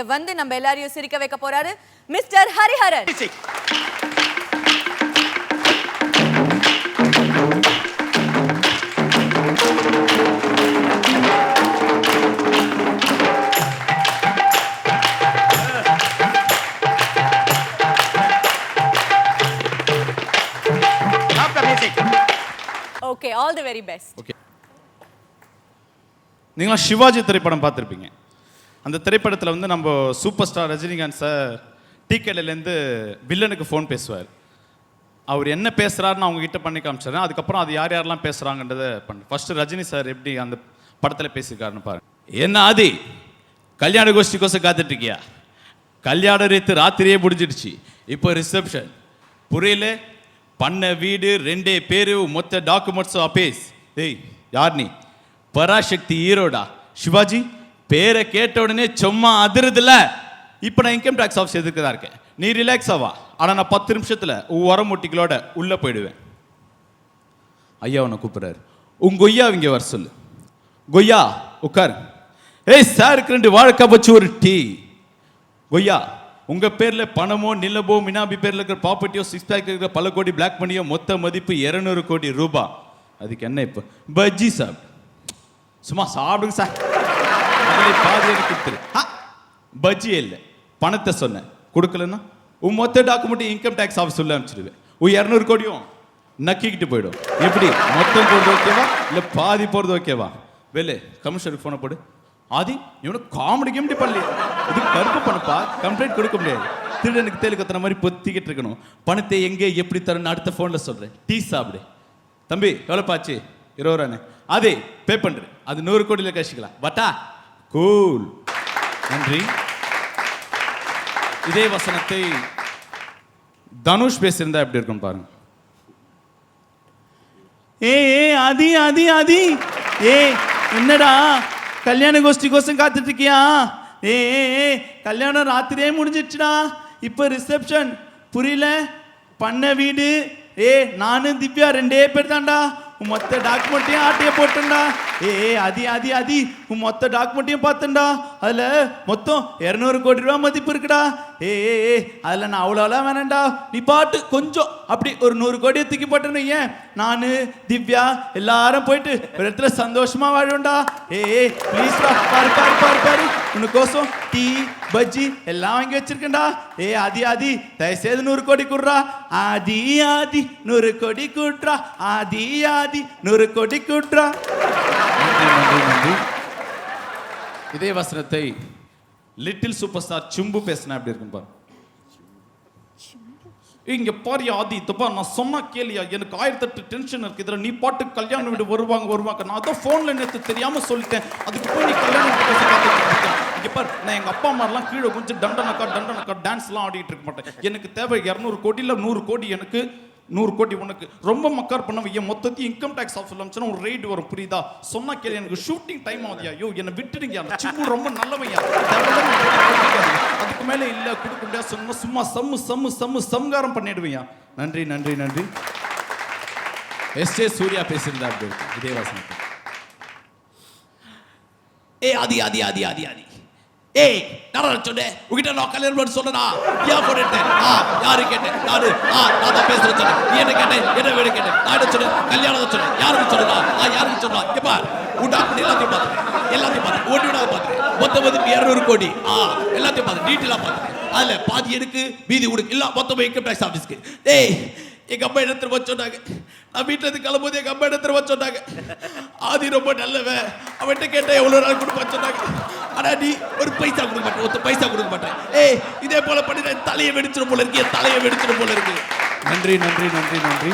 இங்க வந்து நம்ம எல்லாரையும் சிரிக்க வைக்க போறாரு mister Hariharan. Okay all the very best நீங்களாம் சிவாஜி திரைப்படம் பார்த்துருப்பீங்க. அந்த திரைப்படத்தில் வந்து நம்ம சூப்பர் ஸ்டார் ரஜினிகாந்த் சார் டிகேலேருந்து வில்லனுக்கு ஃபோன் பேசுவார். அவர் என்ன பேசுகிறாருன்னு அவங்ககிட்ட பண்ணி காமிச்சிடுறேன் அதுக்கப்புறம் அது யார் யாரெல்லாம் பேசுகிறாங்கன்றதை பண்ணு. ஃபர்ஸ்ட் ரஜினி சார் எப்படி அந்த படத்தில் பேசியிருக்காருன்னு பாருங்க என்ன ஆதி? கல்யாண கோஷ்டிக்கோசம் காத்துட்ருக்கியா? கல்யாண ரீத்து ராத்திரியே முடிஞ்சிடுச்சு. இப்போ ரிசப்ஷன் புரியல? பண்ண வீடு ரெண்டே பேரு மொத்த டாக்குமெண்ட்ஸும் அப்பேஸ் ஏய் யார் நீ? பராசக்தி ஹீரோடா. சிவாஜி? பேரை கேட்ட உடனே சும்மா அதிருதுல இப்போ நான் இன்கம் டேக்ஸ் ஆஃபீஸ் எதுக்கு தான் இருக்கேன்? நீ ரிலாக்ஸ் ஆவா ஆனால் நான் பத்து நிமிஷத்தில் முட்டிகளோட உள்ளே போயிடுவேன். ஐயா உன்னை கூப்பிடுறாரு. உங்க கொய்யா இங்கே வர சொல்லு. கொய்யா உட்காரு. ஏய் சாருக்கு ரெண்டு வாழைக்கா வச்சு ஒரு டீ. கொய்யா உங்க பேர்ல பணமோ நிலமோ மினாபி பேர்ல இருக்கிற ப்ராப்பர்ட்டியோ சிக்ஸ் பேக் இருக்கிற பல கோடி பிளாக் மணியோ மொத்த மதிப்பு 200 கோடி ரூபாய் அதுக்கு என்ன இப்போ? பஜ்ஜி சாப்பிடு. சும்மா சாப்பிடுங்க சார் அதுல பாதி எனக்கு கொடுத்துரு. பஜ்ஜி இல்லை. பணத்தை சொன்னேன். கொடுக்கலன்னா உன் மொத்த டாக்குமெண்ட் இன்கம் டேக்ஸ் ஆஃபீஸ் உள்ள அனுப்பிச்சிடுவேன் உன் இரநூறு கோடியும் நக்கிக்கிட்டு போயிடும். எப்படி? மொத்தம் போடுறது ஓகேவா இல்லை பாதி போடுறது ஓகேவா வேலு கமிஷனருக்கு ஃபோனை போடு. ஆதி இவனுக்கு காமெடி கிமெடி பண்ணலையே. இது கருப்பு பணப்பா கம்ப்ளைண்ட் கொடுக்க முடியாது. திருடனுக்கு தேலு கத்துற மாதிரி பொத்திக்கிட்டு இருக்கணும். பணத்தை எங்கே எப்படி தரணும் அடுத்த ஃபோனில் சொல்கிறேன் டீ சாப்பிடு. தம்பி எவ்வளோப்பாச்சு இருபது ரூபாண்ணே அதே பே பண்ணுறேன் அது நூறு கோடியில் கழிச்சிக்கலாம் பட்டா கூல் நன்றி. இதே வசனத்தை தனுஷ் பேசியிருந்தா எப்படி இருக்கும் பாருங்க. ஏ ஏ ஆதி ஆதி ஆதி ஏ என்னடா? கல்யாண கோஷ்டி கோசம் காத்துட்டு இருக்கியா ஏ ஏ, ஏ கல்யாணம் ராத்திரியே முடிஞ்சிடுச்சுடா. இப்போ ரிசப்ஷன் புரியல? பண்ண வீடு. ஏ நானும் திவ்யா ரெண்டே பேர் தான்டா. உன் மொத்த டாக்குமெண்ட்டையும் ஆட்டையை போட்டுண்டா. ஏ அதி அதி அதி. உன் மொத்த டாக்குமெண்ட்டையும் பார்த்தேன்டா அதில் மொத்தம் இரநூறு கோடி ரூபா மதிப்பு இருக்குடா. ஏ ஏ அதில் நான் அவ்வளோலாம் வேணாம்டா. நீ பாட்டு கொஞ்சம் அப்படி ஒரு நூறு கோடியை தூக்கி போட்டேன்னு ஏன் நான் திவ்யா எல்லாரும் போயிட்டு ஒரு இடத்துல சந்தோஷமாக வாழும்டா ஏ ஏ ப்ளீஸ்டா பாரு பாரு பாரு பாரு. உனக்கோசம் டீ பஜ்ஜி எல்லாம் வாங்கி வச்சிருக்கேன்டா. ஏ ஆதி ஆதி தயவுசெய்து நூறு கோடி குடுறா. ஆதி ஆதி நூறு கோடி குட்றா. ஆதி ஆதி நூறு கோடி குட்றா. இதே வசனத்தை லிட்டில் சூப்பர் ஸ்டார் சிம்பு பேசினா அப்படி இருக்கும் பாரு. இங்கே பாரியா ஆதி தப்பா நான் சொன்னா கேளியா? எனக்கு ஆயிரத்தெட்டு டென்ஷன் இருக்கு. இதில் நீ பாட்டு கல்யாணம் வீடு வருவாங்க வருவாங்க. நான் அதான் ஃபோனில் நேற்று தெரியாமல் சொல்லிட்டேன். அதுக்கு போய் நீ கல்யாணம் வீட்டு நான் எங்கள் அப்பா அம்மாலாம் கீழே கொஞ்சம் டண்டனக்கா டண்டனக்கா டான்ஸ்லாம் ஆடிட்டு இருக்க மாட்டேன். எனக்கு தேவை இரநூறு கோடியில் நூறு கோடி எனக்கு நூறு கோடி உனக்கு. ரொம்ப மக்கார் பண்ண வைய மொத்தத்தையும் இன்கம் டேக்ஸ் ஆஃபீஸ் அமிச்சுன்னா ஒரு ரெய்டு வரும் புரியுதா? சொன்னா கேள்வி எனக்கு ஷூட்டிங் டைம் ஆகுதியா ஐயோ. என்னை விட்டுடுங்க அந்த சிப்பு ரொம்ப நல்லவையா தேவையில்லாம எனக்கு கொடுக்காதீங்க. அதுக்கு மேலே இல்லை கொடுக்க முடியாது சொன்னா சும்மா சம்மு சம்மு சம்மு சம்காரம் பண்ணிடுவியா நன்றி நன்றி நன்றி. எஸ் ஏ சூர்யா பேசியிருந்தா அப்படி இருக்கு. இதே வாசனத்தை ஏ ஆதி ஆதி ஆதி ஆதி ஆதி. ஏய் நான் சொன்னேன். உங்ககிட்ட நான் கல்யாணம் பண்ண சொன்னனா? ஏன் போட்டுட்டேன். ஆ யாரு கேட்டேன்? நானு. ஆ நான் தான் பேசுறேன் சொன்னேன். நீ என்ன கேட்டேன் என்ன வேணும் கேட்டேன் நான் என்ன சொன்னேன்? கல்யாணம் சொன்னேன். யாருக்கு சொன்னா ஆ யாருக்கு சொன்னா? இங்க பார். உண்டா எல்லாத்தையும் பார்த்துட்டேன் எல்லாத்தையும் பார்த்து ஓட்டி விடாத பார்த்துட்டேன் மொத்தம் மதிப்பு இரநூறு கோடி. ஆ எல்லாத்தையும் பார்த்து டீட்டெயிலாக பார்த்து அதில் பாதி எடுக்கு மீதி உடுக்கு மொத்தம் மொத்தமா இன்கம் டேக்ஸ் ஆஃபீஸ்க்கு டேய் எங்கள் அம்மா இடத்துல வச்சோன்னாங்க நான் வீட்டில் இருந்து கிளம்போது எங்கள் அம்மா இடத்துல வச்சு ஆதி ரொம்ப நல்லவன் அவன்கிட்ட கேட்டேன் எவ்வளோ நாள் கொடுக்க சொன்னாங்க. ஆனால் நீ ஒரு பைசா கொடுக்க மாட்டேன். ஒருத்த பைசா கொடுக்க மாட்டேன். ஏய் இதே போல் பண்ணி நான் தலையை வெடிச்சிடும் போல இருக்கு என் தலையை வெடிச்சிடும் போல இருக்கு. நன்றி நன்றி நன்றி நன்றி.